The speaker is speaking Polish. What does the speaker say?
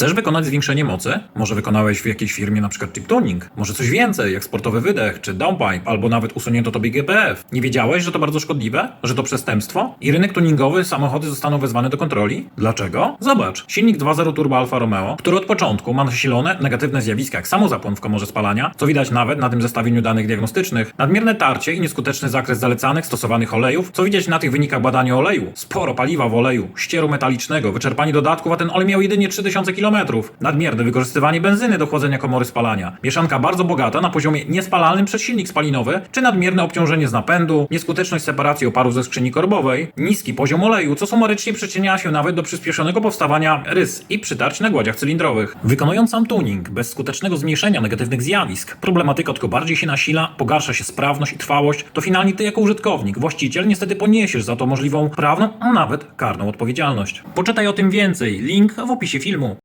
Chcesz wykonać zwiększenie mocy? Może wykonałeś w jakiejś firmie na przykład chip tuning? Może coś więcej, jak sportowy wydech, czy downpipe, albo nawet usunięto tobie GPF? Nie wiedziałeś, że to bardzo szkodliwe? Że to przestępstwo? I rynek tuningowy, samochody zostaną wezwane do kontroli? Dlaczego? Zobacz. Silnik 2.0 Turbo Alfa Romeo, który od początku ma nasilone negatywne zjawiska jak samozapłon w komorze spalania, co widać nawet na tym zestawieniu danych diagnostycznych, nadmierne tarcie i nieskuteczny zakres zalecanych stosowanych olejów, co widać na tych wynikach badania oleju, sporo paliwa w oleju, ścieru metalicznego, wyczerpanie dodatków, a ten olej miał jedynie 3000 km, nadmierne wykorzystywanie benzyny do chłodzenia komory spalania, mieszanka bardzo bogata na poziomie niespalalnym przez silnik spalinowy, czy nadmierne obciążenie z napędu, nieskuteczność separacji oparów ze skrzyni korbowej, niski poziom oleju, co sumarycznie przyczynia się nawet do przyspieszonego powstawania rys i przytarć na gładziach cylindrowych. Wykonując sam tuning, bez skutecznego zmniejszenia negatywnych zjawisk, problematyka tylko bardziej się nasila, pogarsza się sprawność i trwałość, to finalnie ty jako użytkownik, właściciel niestety poniesiesz za to możliwą prawną, a nawet karną odpowiedzialność. Poczytaj o tym więcej, link w opisie filmu.